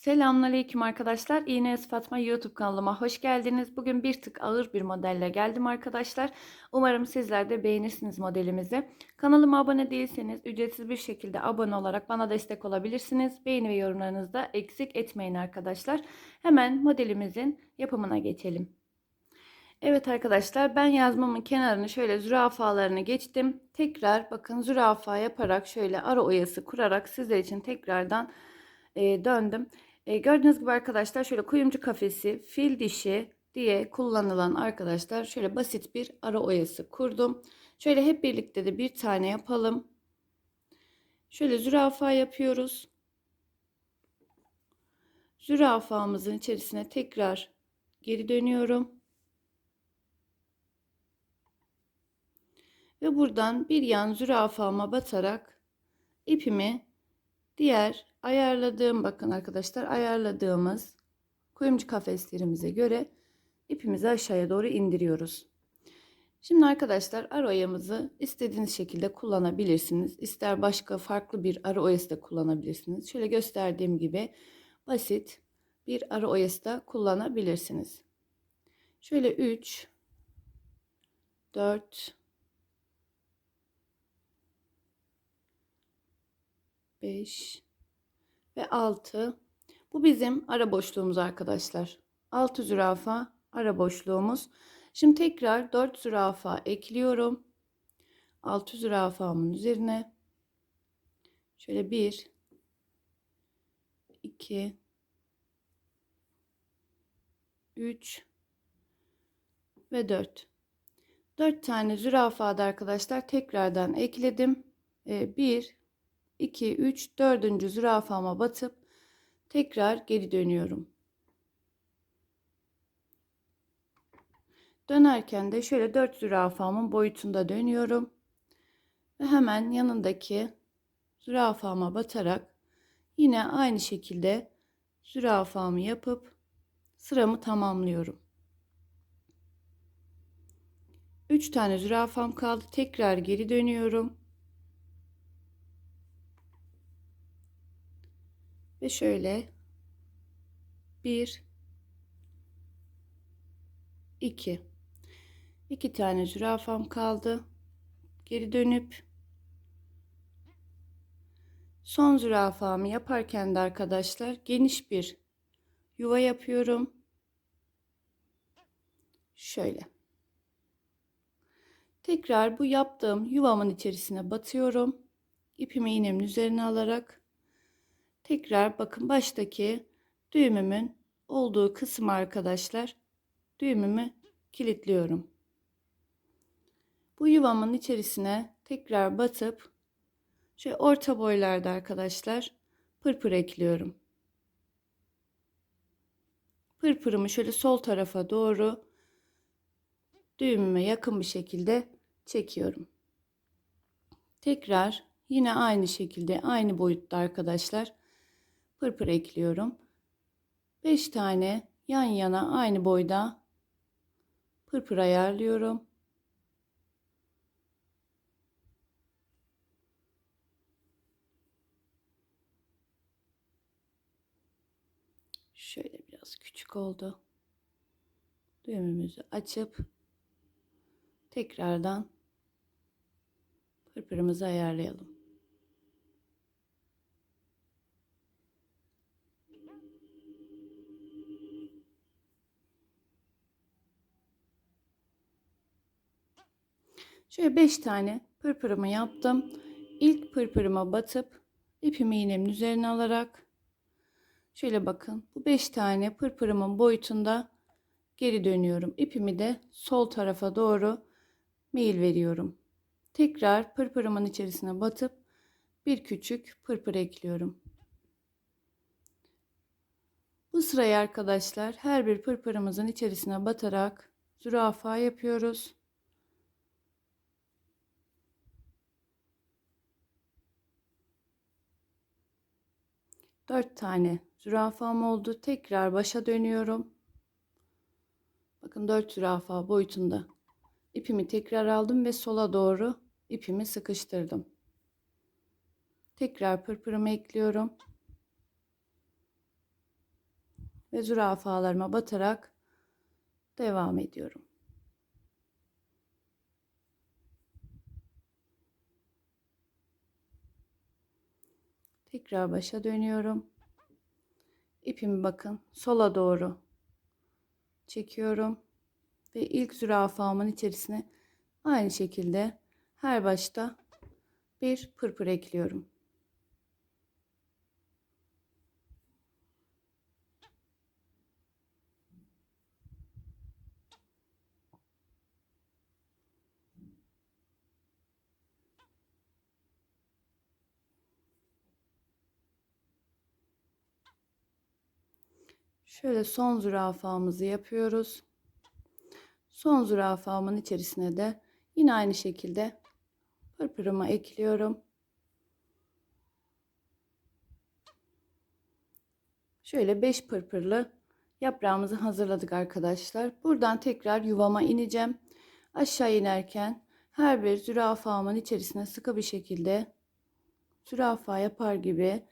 Selamünaleyküm arkadaşlar. İğne Fatma YouTube kanalıma hoş geldiniz. Bugün bir tık ağır bir modelle geldim arkadaşlar. Umarım sizler de beğenirsiniz modelimizi. Kanalıma abone değilseniz ücretsiz bir şekilde abone olarak bana destek olabilirsiniz. Beğeni ve yorumlarınızı da eksik etmeyin arkadaşlar. Hemen modelimizin yapımına geçelim. Evet arkadaşlar ben yazmamın kenarını şöyle zürafalarını geçtim. Tekrar bakın zürafa yaparak şöyle ara oyası kurarak sizler için tekrardan e, döndüm. E, gördüğünüz gibi arkadaşlar şöyle kuyumcu kafesi, fil dişi diye kullanılan arkadaşlar şöyle basit bir ara oyası kurdum. Şöyle hep birlikte de bir tane yapalım. Şöyle zürafa yapıyoruz. Zürafamızın içerisine tekrar geri dönüyorum. Ve buradan bir yan zürafama batarak ipimi diğer ayarladığım bakın arkadaşlar ayarladığımız kuyumcu kafeslerimize göre ipimizi aşağıya doğru indiriyoruz. Şimdi arkadaşlar ara oyamızı istediğiniz şekilde kullanabilirsiniz. İster başka farklı bir ara oyası da kullanabilirsiniz. Şöyle gösterdiğim gibi basit bir ara oyası da kullanabilirsiniz. Şöyle 3 4 5 ve 6. Bu bizim ara boşluğumuz arkadaşlar. 6 zürafa ara boşluğumuz. Şimdi tekrar 4 zürafa ekliyorum. 6 zürafamın üzerine şöyle 1 2 3 ve 4. 4 tane zürafada arkadaşlar tekrardan ekledim. 1 2 3 4. zürafama batıp tekrar geri dönüyorum. Dönerken de şöyle 4 zürafamın boyutunda dönüyorum. Ve hemen yanındaki zürafama batarak yine aynı şekilde zürafamı yapıp sıramı tamamlıyorum. 3 tane zürafam kaldı. Tekrar geri dönüyorum. Ve şöyle 1 2 2 tane zürafam kaldı. Geri dönüp son zürafamı yaparken de arkadaşlar geniş bir yuva yapıyorum. Şöyle. Tekrar bu yaptığım yuvamın içerisine batıyorum. İpimi iğnemin üzerine alarak Tekrar bakın baştaki düğümümün olduğu kısım arkadaşlar düğümümü kilitliyorum. Bu yuvamın içerisine tekrar batıp şöyle orta boylarda arkadaşlar pırpır ekliyorum. Pırpırımı şöyle sol tarafa doğru düğümüme yakın bir şekilde çekiyorum. Tekrar yine aynı şekilde aynı boyutta arkadaşlar pırpır ekliyorum. 5 tane yan yana aynı boyda pırpır ayarlıyorum. Şöyle biraz küçük oldu. Düğümümüzü açıp tekrardan pırpırımızı ayarlayalım. Şöyle 5 tane pırpırımı yaptım. İlk pırpırıma batıp ipimi iğnemin üzerine alarak şöyle bakın bu 5 tane pırpırımın boyutunda geri dönüyorum. İpimi de sol tarafa doğru meyil veriyorum. Tekrar pırpırımın içerisine batıp bir küçük pırpır ekliyorum. Bu sırayı arkadaşlar her bir pırpırımızın içerisine batarak zürafa yapıyoruz. 4 tane zürafam oldu. Tekrar başa dönüyorum. Bakın 4 zürafa boyutunda ipimi tekrar aldım ve sola doğru ipimi sıkıştırdım. Tekrar pırpırımı ekliyorum. ve zürafalarıma batarak devam ediyorum. Tekrar başa dönüyorum. İpimi bakın sola doğru çekiyorum ve ilk zürafamın içerisine aynı şekilde her başta bir pırpır ekliyorum. Şöyle son zürafamızı yapıyoruz. Son zürafamın içerisine de yine aynı şekilde pırpırımı ekliyorum. Şöyle 5 pırpırlı yaprağımızı hazırladık arkadaşlar. Buradan tekrar yuvama ineceğim. Aşağı inerken her bir zürafamın içerisine sıkı bir şekilde zürafa yapar gibi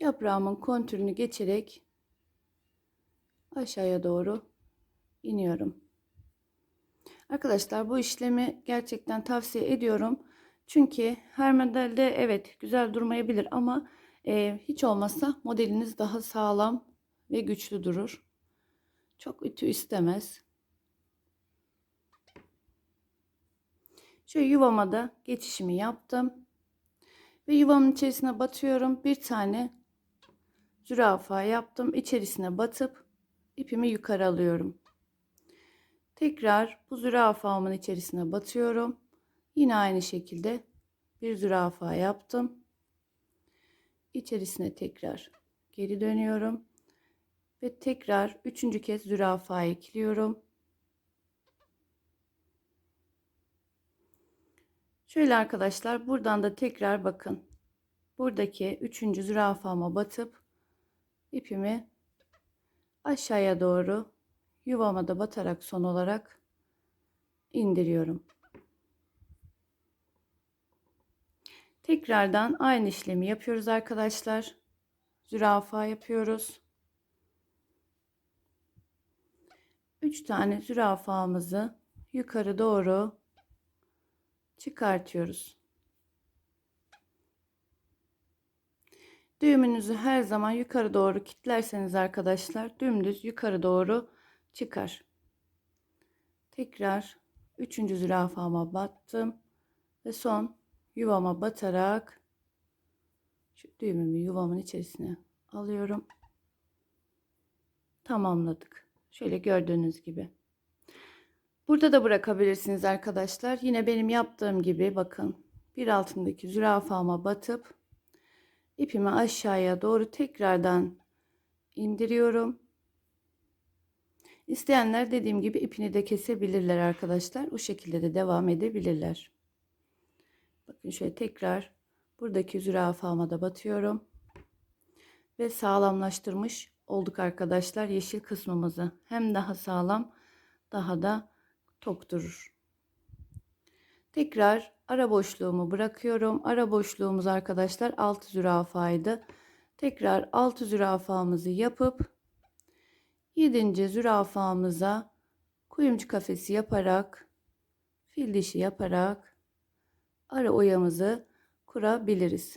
yaprağımın kontürünü geçerek aşağıya doğru iniyorum. Arkadaşlar bu işlemi gerçekten tavsiye ediyorum. Çünkü her modelde evet güzel durmayabilir ama e, hiç olmazsa modeliniz daha sağlam ve güçlü durur. Çok ütü istemez. Şöyle yuvama da geçişimi yaptım. Ve yuvamın içerisine batıyorum. Bir tane zürafa yaptım. İçerisine batıp ipimi yukarı alıyorum. Tekrar bu zürafamın içerisine batıyorum. Yine aynı şekilde bir zürafa yaptım. İçerisine tekrar geri dönüyorum. Ve tekrar üçüncü kez zürafa ekliyorum. Şöyle arkadaşlar buradan da tekrar bakın. Buradaki üçüncü zürafama batıp ipimi aşağıya doğru yuvama da batarak son olarak indiriyorum. Tekrardan aynı işlemi yapıyoruz arkadaşlar. Zürafa yapıyoruz. 3 tane zürafamızı yukarı doğru çıkartıyoruz. Düğümünüzü her zaman yukarı doğru kilitlerseniz arkadaşlar dümdüz yukarı doğru çıkar. Tekrar üçüncü zürafama battım ve son yuvama batarak şu düğümümü yuvamın içerisine alıyorum. Tamamladık. Şöyle gördüğünüz gibi. Burada da bırakabilirsiniz arkadaşlar. Yine benim yaptığım gibi bakın bir altındaki zürafama batıp ipimi aşağıya doğru tekrardan indiriyorum. İsteyenler dediğim gibi ipini de kesebilirler arkadaşlar. O şekilde de devam edebilirler. Bakın şöyle tekrar buradaki zürafama da batıyorum. Ve sağlamlaştırmış olduk arkadaşlar yeşil kısmımızı. Hem daha sağlam daha da tok durur. Tekrar ara boşluğumu bırakıyorum. Ara boşluğumuz arkadaşlar 6 zürafaydı. Tekrar 6 zürafamızı yapıp 7. zürafamıza kuyumcu kafesi yaparak fil dişi yaparak ara oyamızı kurabiliriz.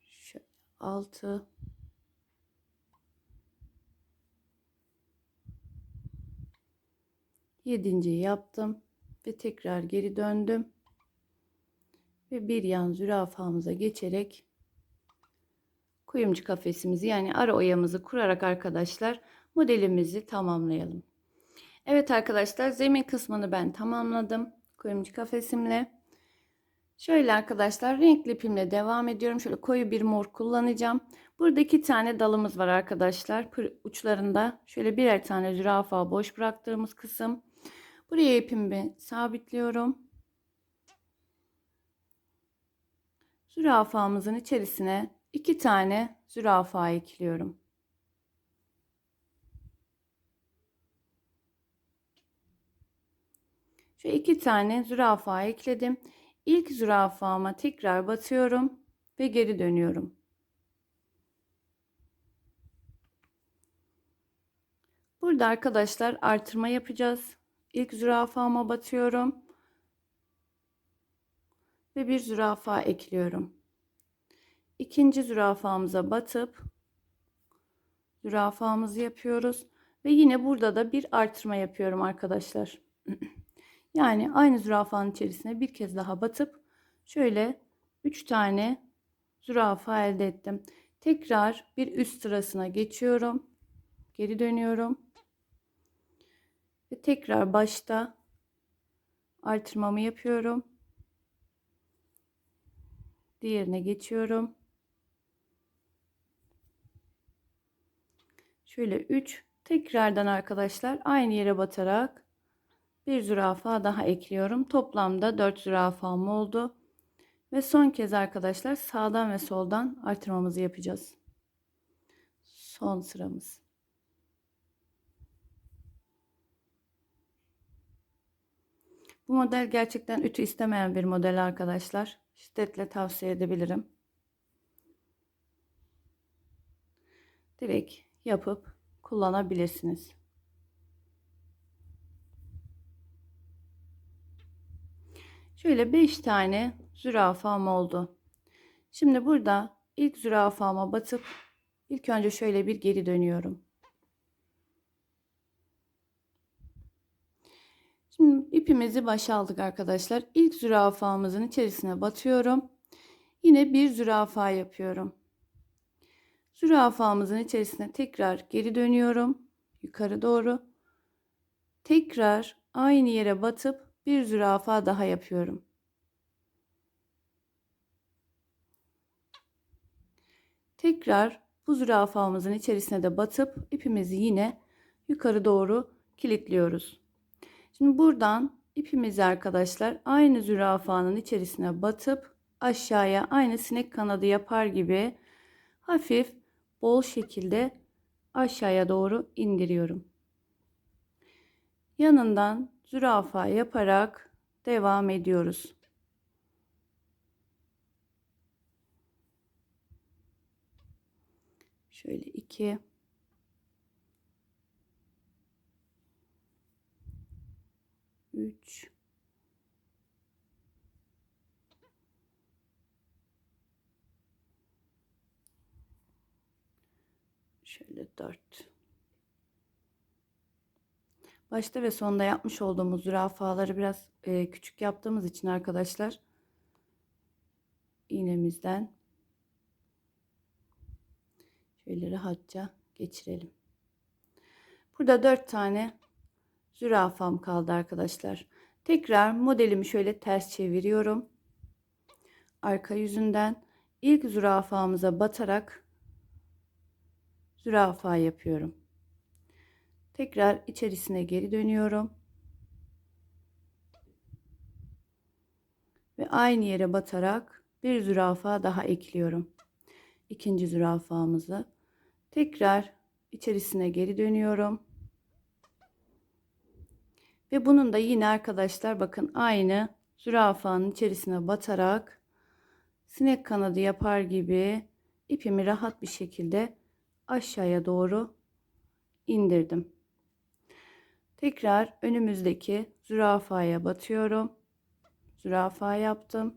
Şöyle 6 Yedinciyi yaptım ve tekrar geri döndüm. Ve bir yan zürafamıza geçerek kuyumcu kafesimizi yani ara oyamızı kurarak arkadaşlar modelimizi tamamlayalım. Evet arkadaşlar zemin kısmını ben tamamladım kuyumcu kafesimle. Şöyle arkadaşlar renkli ipimle devam ediyorum. Şöyle koyu bir mor kullanacağım. Burada iki tane dalımız var arkadaşlar. Uçlarında şöyle birer tane zürafa boş bıraktığımız kısım. Buraya ipimi sabitliyorum. Zürafamızın içerisine iki tane zürafa ekliyorum. Şu iki tane zürafa ekledim. İlk zürafama tekrar batıyorum ve geri dönüyorum. Burada arkadaşlar artırma yapacağız. İlk zürafama batıyorum. Ve bir zürafa ekliyorum. İkinci zürafamıza batıp zürafamızı yapıyoruz. Ve yine burada da bir artırma yapıyorum arkadaşlar. yani aynı zürafanın içerisine bir kez daha batıp şöyle 3 tane zürafa elde ettim. Tekrar bir üst sırasına geçiyorum. Geri dönüyorum. Ve tekrar başta artırmamı yapıyorum. Diğerine geçiyorum. Şöyle 3 tekrardan arkadaşlar aynı yere batarak bir zürafa daha ekliyorum. Toplamda 4 zürafam oldu. Ve son kez arkadaşlar sağdan ve soldan artırmamızı yapacağız. Son sıramız. Bu model gerçekten ütü istemeyen bir model arkadaşlar. Şiddetle tavsiye edebilirim. Direkt yapıp kullanabilirsiniz. Şöyle 5 tane zürafam oldu. Şimdi burada ilk zürafama batıp ilk önce şöyle bir geri dönüyorum. Şimdi ipimizi başa aldık arkadaşlar. İlk zürafamızın içerisine batıyorum. Yine bir zürafa yapıyorum. Zürafamızın içerisine tekrar geri dönüyorum. Yukarı doğru. Tekrar aynı yere batıp bir zürafa daha yapıyorum. Tekrar bu zürafamızın içerisine de batıp ipimizi yine yukarı doğru kilitliyoruz. Şimdi buradan ipimizi arkadaşlar aynı zürafanın içerisine batıp aşağıya aynı sinek kanadı yapar gibi hafif bol şekilde aşağıya doğru indiriyorum. Yanından zürafa yaparak devam ediyoruz. Şöyle iki üç şöyle dört başta ve sonda yapmış olduğumuz zürafaları biraz e, küçük yaptığımız için arkadaşlar iğnemizden şöyle rahatça geçirelim. Burada dört tane zürafam kaldı arkadaşlar. Tekrar modelimi şöyle ters çeviriyorum. Arka yüzünden ilk zürafamıza batarak zürafa yapıyorum. Tekrar içerisine geri dönüyorum. Ve aynı yere batarak bir zürafa daha ekliyorum. İkinci zürafamızı tekrar içerisine geri dönüyorum. Ve bunun da yine arkadaşlar bakın aynı zürafanın içerisine batarak sinek kanadı yapar gibi ipimi rahat bir şekilde aşağıya doğru indirdim. Tekrar önümüzdeki zürafaya batıyorum. Zürafa yaptım.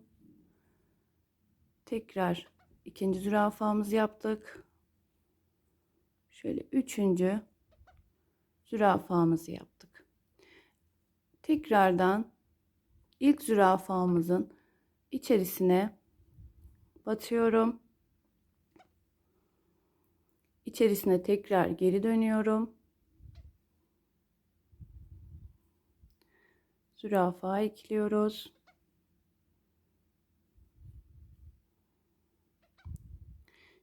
Tekrar ikinci zürafamızı yaptık. Şöyle üçüncü zürafamızı yaptık. Tekrardan ilk zürafamızın içerisine batıyorum. İçerisine tekrar geri dönüyorum. zürafa ekliyoruz.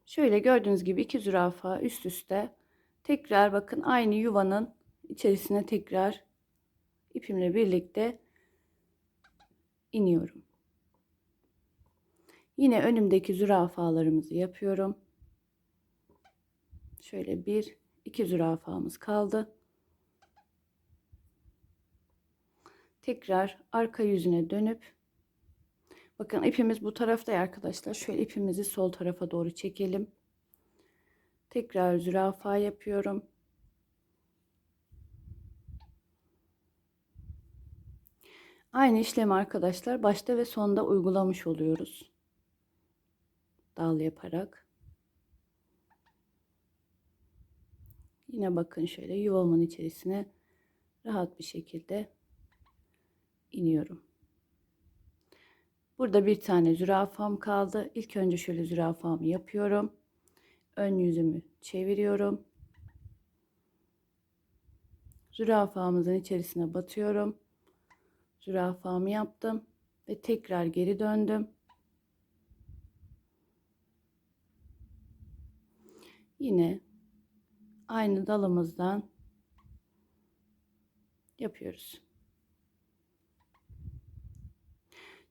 Şöyle gördüğünüz gibi iki zürafa üst üste tekrar bakın aynı yuvanın içerisine tekrar ipimle birlikte iniyorum. Yine önümdeki zürafalarımızı yapıyorum. Şöyle bir iki zürafamız kaldı. tekrar arka yüzüne dönüp bakın ipimiz bu tarafta arkadaşlar şöyle ipimizi sol tarafa doğru çekelim tekrar zürafa yapıyorum Aynı işlemi arkadaşlar başta ve sonda uygulamış oluyoruz. Dal yaparak. Yine bakın şöyle yuvamın içerisine rahat bir şekilde iniyorum. Burada bir tane zürafam kaldı. İlk önce şöyle zürafamı yapıyorum. Ön yüzümü çeviriyorum. Zürafamızın içerisine batıyorum. Zürafamı yaptım ve tekrar geri döndüm. Yine aynı dalımızdan yapıyoruz.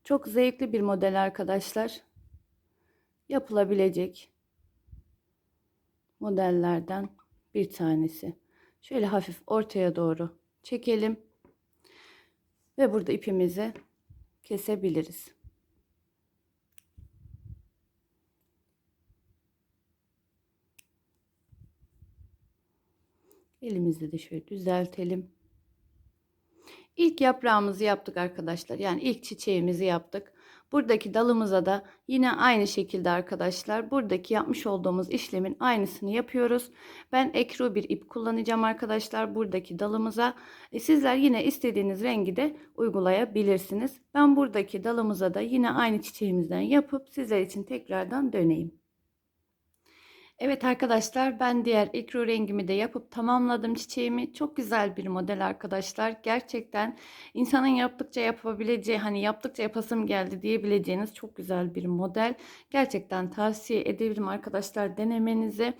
Çok zevkli bir model arkadaşlar. Yapılabilecek modellerden bir tanesi. Şöyle hafif ortaya doğru çekelim. Ve burada ipimizi kesebiliriz. Elimizle de şöyle düzeltelim. İlk yaprağımızı yaptık arkadaşlar. Yani ilk çiçeğimizi yaptık. Buradaki dalımıza da yine aynı şekilde arkadaşlar buradaki yapmış olduğumuz işlemin aynısını yapıyoruz. Ben ekru bir ip kullanacağım arkadaşlar buradaki dalımıza. E sizler yine istediğiniz rengi de uygulayabilirsiniz. Ben buradaki dalımıza da yine aynı çiçeğimizden yapıp sizler için tekrardan döneyim. Evet arkadaşlar ben diğer ekru rengimi de yapıp tamamladım çiçeğimi. Çok güzel bir model arkadaşlar. Gerçekten insanın yaptıkça yapabileceği hani yaptıkça yapasım geldi diyebileceğiniz çok güzel bir model. Gerçekten tavsiye edebilirim arkadaşlar denemenizi.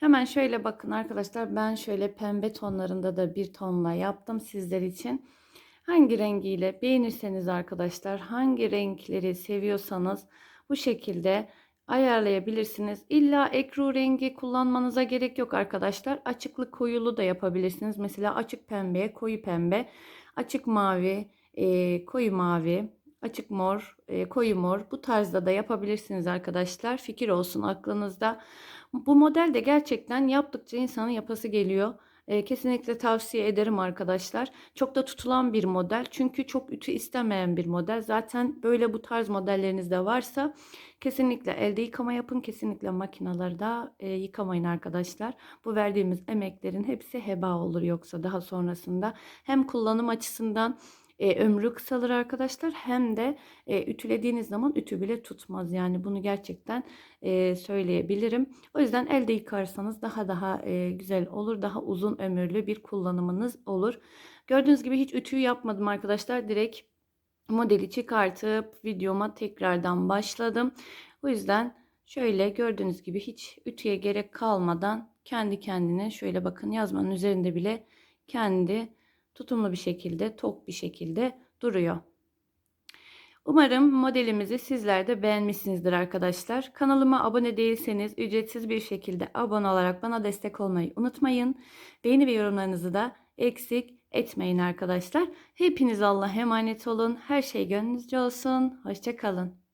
Hemen şöyle bakın arkadaşlar ben şöyle pembe tonlarında da bir tonla yaptım sizler için. Hangi rengiyle beğenirseniz arkadaşlar hangi renkleri seviyorsanız bu şekilde ayarlayabilirsiniz. İlla ekru rengi kullanmanıza gerek yok arkadaşlar. Açıklı koyulu da yapabilirsiniz. Mesela açık pembeye koyu pembe, açık mavi, e, koyu mavi, açık mor, e, koyu mor bu tarzda da yapabilirsiniz arkadaşlar. Fikir olsun aklınızda. Bu model de gerçekten yaptıkça insanın yapası geliyor. E, kesinlikle tavsiye ederim arkadaşlar. Çok da tutulan bir model. Çünkü çok ütü istemeyen bir model. Zaten böyle bu tarz modelleriniz de varsa kesinlikle elde yıkama yapın. Kesinlikle makinalarda e, yıkamayın arkadaşlar. Bu verdiğimiz emeklerin hepsi heba olur yoksa daha sonrasında. Hem kullanım açısından e, ömrü kısalır arkadaşlar hem de e, ütülediğiniz zaman ütü bile tutmaz yani bunu gerçekten e, söyleyebilirim. O yüzden elde yıkarsanız daha daha e, güzel olur daha uzun ömürlü bir kullanımınız olur. Gördüğünüz gibi hiç ütüyü yapmadım arkadaşlar direkt modeli çıkartıp videoma tekrardan başladım. O yüzden şöyle gördüğünüz gibi hiç ütüye gerek kalmadan kendi kendine şöyle bakın yazmanın üzerinde bile kendi tutumlu bir şekilde, tok bir şekilde duruyor. Umarım modelimizi sizler de beğenmişsinizdir arkadaşlar. Kanalıma abone değilseniz ücretsiz bir şekilde abone olarak bana destek olmayı unutmayın. Beğeni ve yorumlarınızı da eksik etmeyin arkadaşlar. Hepiniz Allah'a emanet olun. Her şey gönlünüzce olsun. Hoşçakalın.